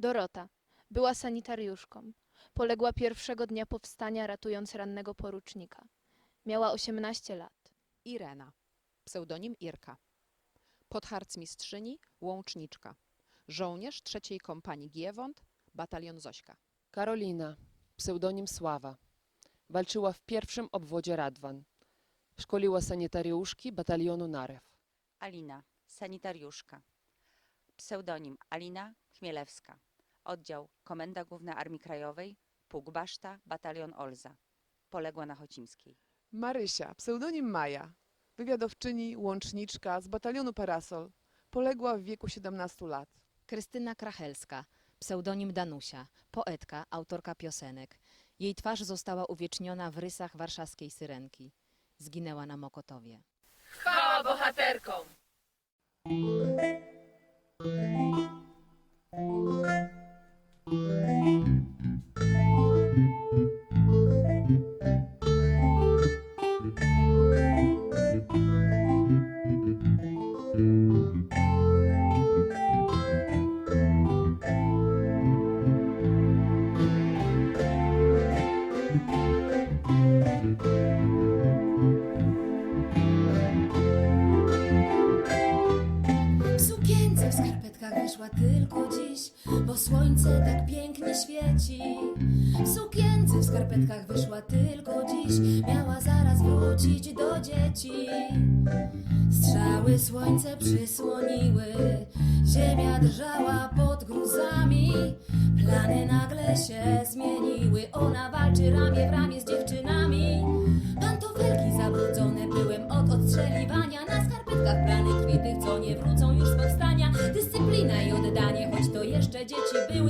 Dorota. Była sanitariuszką. Poległa pierwszego dnia powstania, ratując rannego porucznika. Miała 18 lat. Irena, pseudonim Irka. Podharcmistrzyni, łączniczka. Żołnierz trzeciej kompanii Giewont, batalion Zośka. Karolina, pseudonim Sława. Walczyła w pierwszym obwodzie Radwan. Szkoliła sanitariuszki batalionu Narew. Alina, sanitariuszka. Pseudonim Alina Chmielewska. Oddział Komenda Główna Armii Krajowej, Pułk Baszta, Batalion Olza. Poległa na Chocimskiej. Marysia, pseudonim Maja, wywiadowczyni, łączniczka z batalionu Parasol, poległa w wieku 17 lat. Krystyna Krachelska, pseudonim Danusia, poetka, autorka piosenek. Jej twarz została uwieczniona w rysach warszawskiej syrenki. Zginęła na Mokotowie. Chwała bohaterkom! Dziś, bo słońce tak pięknie świeci. W w skarpetkach wyszła tylko dziś, miała zaraz wrócić do dzieci. Strzały słońce przysłoniły, ziemia drżała pod gruzami. Plany nagle się zmieniły, ona walczy ramię w ramię z dziewczynami. Pantofelki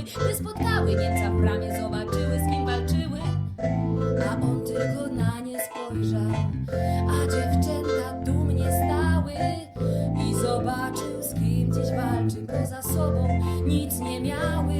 były Gdy spotkały Niemca w bramie, zobaczyły z kim walczyły. A on tylko na nie spojrzał A dziewczęta dumnie stały I zobaczył z kim dziś walczy Poza sobą nic nie miały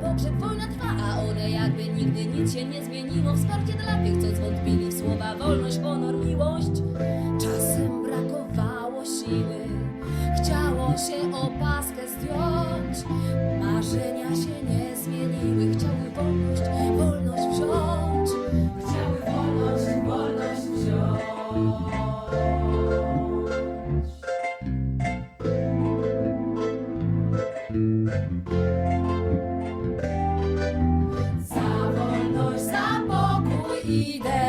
pogrzeb Wojna trwa, a one jakby nigdy nic się nie zmieniło. Wsparcie dla tych, co zwątpili w słowa wolność, honor, miłość. Czasem brakowało siły Chciało się opaskę zdjąć. Marzenia się nie zmieniły Chciały wolność, wolność wziąć. Chciały wolność, wolność wziąć Idę.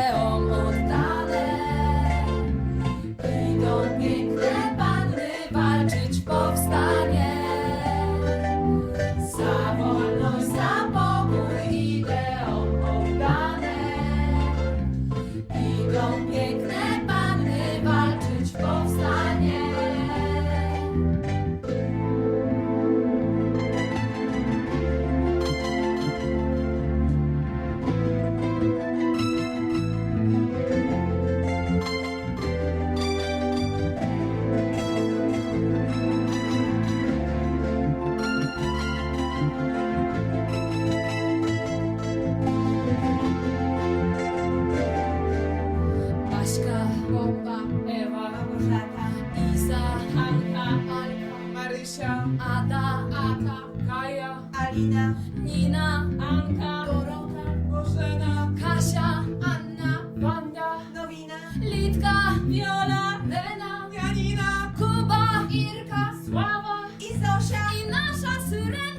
Nina, Anka, Dorota, Bożena, Kasia, Anna, Wanda, Nowina, Litka, Viola, Lena, Janina, Kuba, Irka, Sława i Zosia i nasza syrena.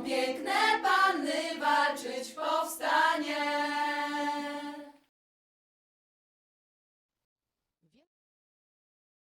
piękne